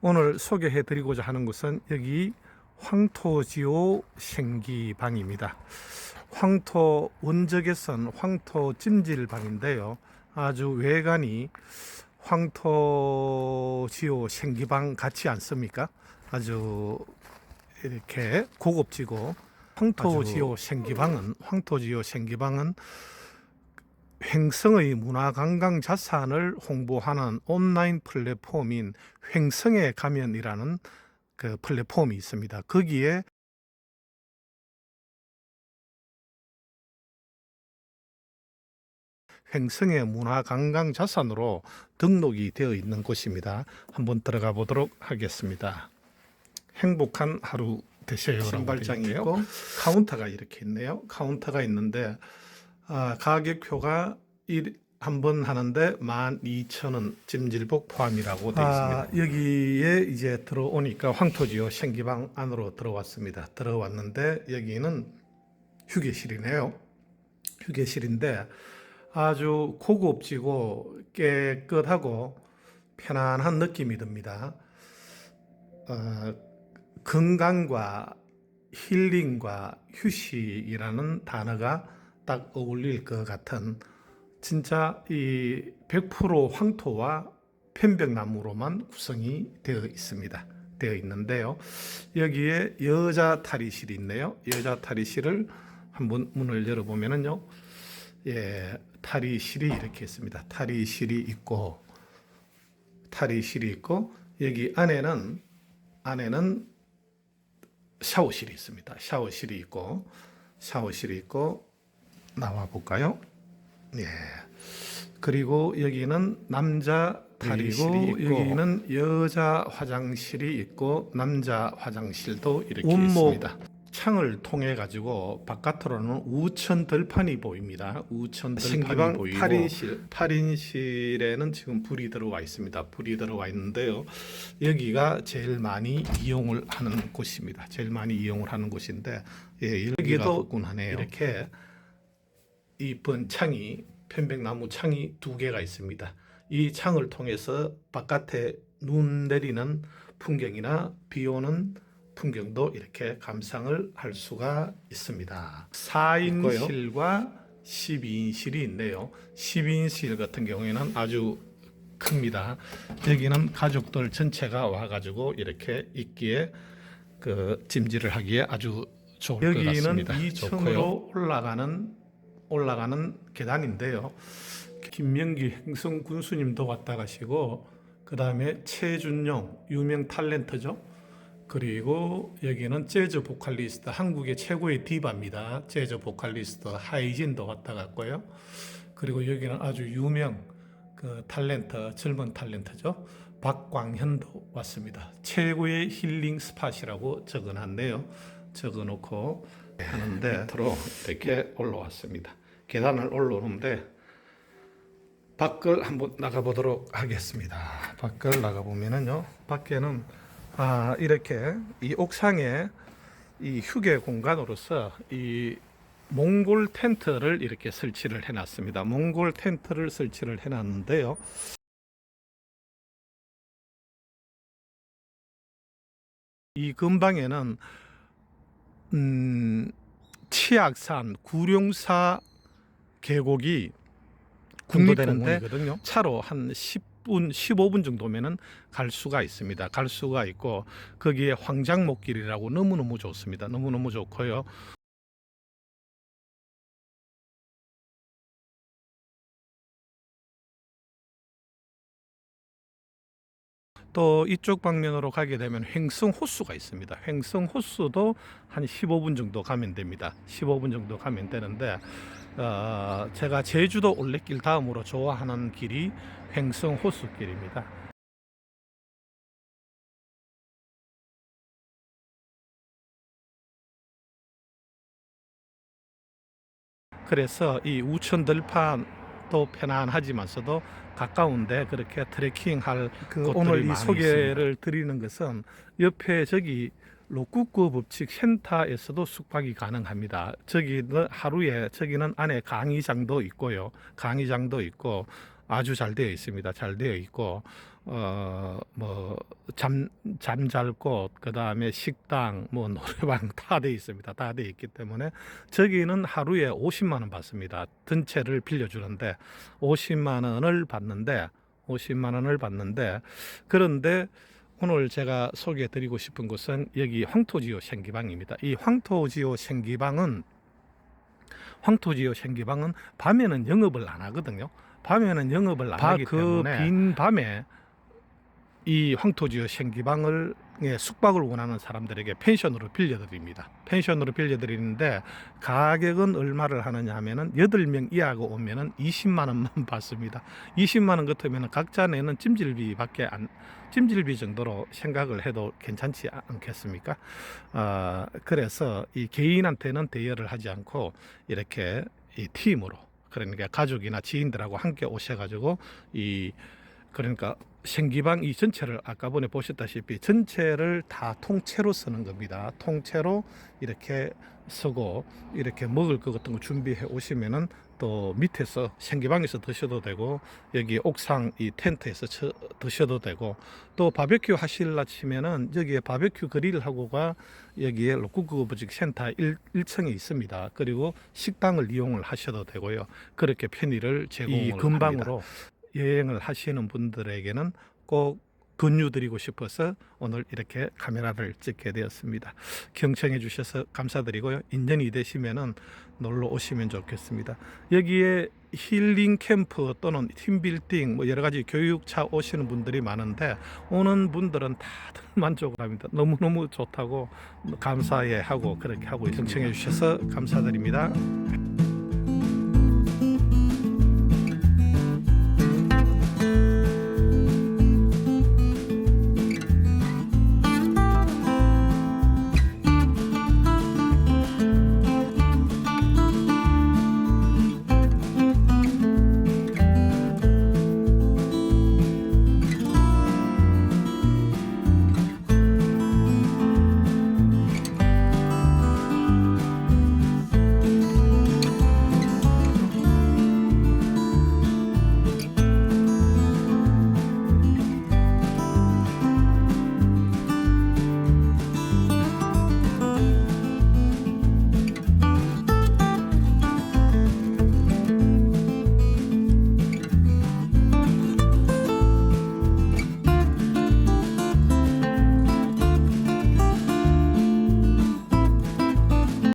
오늘 소개해 드리고자 하는 곳은 여기 황토지오 생기방입니다. 황토 원적에선 황토 찜질방인데요. 아주 외관이 황토지오 생기방 같지 않습니까? 아주 이렇게 고급지고 황토지오 생기방은 황토지오 생기방은 횡성의 문화관광 자산을 홍보하는 온라인 플랫폼인 횡성에 가면이라는 그 플랫폼이 있습니다. 거기에 횡성의 문화관광 자산으로 등록이 되어 있는 곳입니다. 한번 들어가 보도록 하겠습니다. 행복한 하루 되세요라고 신발장이 있고 카운터가 이렇게 있네요. 카운터가 있는데 아, 가격표가 한 번 하는데 12,000원 찜질복 포함이라고 되어 있습니다. 여기에 이제 들어오니까 황토지오 생기방 안으로 들어왔습니다. 들어왔는데 여기는 휴게실이네요. 휴게실인데 아주 고급지고 깨끗하고 편안한 느낌이 듭니다. 어, 건강과 힐링과 휴식이라는 단어가 딱 어울릴 것 같은 진짜 이 100% 황토와 편백나무로만 구성이 되어 있습니다. 되어 있는데요. 여기에 여자 탈의실이 있네요. 여자 탈의실을 한번 문을 열어보면은요. 예, 탈의실이 이렇게 있습니다. 탈의실이 있고 탈의실이 있고 여기 안에는 안에는 샤워실이 있습니다. 샤워실이 있고 샤워실이 있고 나와 볼까요? 예. 그리고 여기는 남자 있고 여기는 여자 화장실이 있고 남자 화장실도 이렇게 있습니다. 창을 통해 가지고 바깥으로는 우천 들판이 보입니다. 우천 들판이 보이고 탈의실. 탈인실에는 지금 불이 들어와 있습니다. 불이 들어와 있는데요. 여기가 제일 많이 이용을 하는 곳입니다. 제일 많이 이용을 하는 곳인데 예, 여기도 하네요. 이렇게 이쁜 창이 편백나무 창이 두 개가 있습니다. 이 창을 통해서 바깥에 눈 내리는 풍경이나 비 오는 풍경도 이렇게 감상을 할 수가 있습니다. 4인실과 12인실이 있네요. 12인실 같은 경우에는 아주 큽니다. 여기는 가족들 전체가 와가지고 이렇게 있기에 그 찜질을 하기에 아주 좋을 것 여기는 같습니다. 2층으로 올라가는 올라가는 계단인데요. 김명기 행성 군수님도 왔다 가시고 그 다음에 최준용 유명 탤런트죠. 그리고 여기는 재즈 보컬리스트 한국의 최고의 디바입니다. 재즈 보컬리스트 하이진도 왔다 갔고요. 그리고 여기는 아주 유명 그 탤런트 젊은 탤런트죠. 박광현도 왔습니다. 최고의 힐링 스팟이라고 적어놨네요. 적어놓고 하는데 밑으로 이렇게 올라왔습니다. 계단을 올라오는데 밖을 한번 나가보도록 하겠습니다. 밖을 나가보면은요, 밖에는 아 이렇게 이 옥상에 이 휴게 공간으로서 이 몽골 텐트를 이렇게 설치를 해놨습니다. 몽골 텐트를 설치를 해놨는데요. 이 근방에는 음, 치악산 구룡사 계곡이 군도되는데. 차로 한 10분, 15분 정도면은 갈 수가 있습니다. 갈 수가 있고 거기에 황장목길이라고 너무너무 좋습니다. 너무너무 좋고요. 또 이쪽 방면으로 가게 되면 횡성 호수가 있습니다. 횡성 호수도 한 15분 정도 가면 됩니다. 15분 정도 가면 되는데 어, 제가 제주도 올레길 다음으로 좋아하는 길이 횡성 호수길입니다. 그래서 이 우천 들판도 편안하지만서도 가까운데 그렇게 트레킹할 그 오늘 이 소개를 드리는 것은 옆에 저기 로쿠쿠 법칙 센터에서도 숙박이 가능합니다. 저기는 하루에 저기는 안에 강의장도 있고요. 강의장도 있고 아주 잘 되어 있습니다. 잘 되어 있고 어뭐잠 잠잘 곳 그다음에 식당 뭐 노래방 다 돼 있습니다. 다 돼 있기 때문에 저기는 하루에 50만 원 받습니다. 전체를 빌려 주는데 50만 원을 받는데 50만 원을 받는데 그런데 오늘 제가 소개해 드리고 싶은 곳은 여기 황토지오 생기방입니다. 이 황토지오 생기방은 황토지오 생기방은 밤에는 영업을 안 하거든요. 밤에는 영업을 안 하기 때문에 빈 밤에 이 황토지오 생기방을 예, 숙박을 원하는 사람들에게 펜션으로 빌려드립니다. 펜션으로 빌려드리는데 가격은 얼마를 하느냐 하면은 8명 이하가 오면은 20만 원만 받습니다. 20만 원 같으면 각자 내는 찜질비밖에 안 찜질비 정도로 생각을 해도 괜찮지 않겠습니까? 아, 그래서 이 개인한테는 대여를 하지 않고 이렇게 이 팀으로 그러니까 가족이나 지인들하고 함께 오셔가지고 이 그러니까 생기방 이 전체를 아까 전에 보셨다시피 전체를 다 통째로 쓰는 겁니다. 통째로 이렇게 쓰고 이렇게 먹을 것 같은 거 준비해 오시면은 또 밑에서 생기방에서 드셔도 되고 여기 옥상 이 텐트에서 쳐- 드셔도 되고 또 바베큐 하실라 치면은 여기에 바베큐 그릴하고가 여기에 로쿠구버직 센터 1, 1층에 있습니다. 그리고 식당을 이용을 하셔도 되고요. 그렇게 편의를 제공을 이 합니다. 근방으로 여행을 하시는 분들에게는 꼭 권유드리고 싶어서 오늘 이렇게 카메라를 찍게 되었습니다. 경청해 주셔서 감사드리고요. 인연이 되시면은 놀러 오시면 좋겠습니다. 여기에 힐링 캠프 또는 팀 빌딩 뭐 여러 가지 교육차 오시는 분들이 많은데 오는 분들은 다들 만족을 합니다. 너무너무 좋다고 감사해 하고 그렇게 하고 경청해 주셔서 감사드립니다.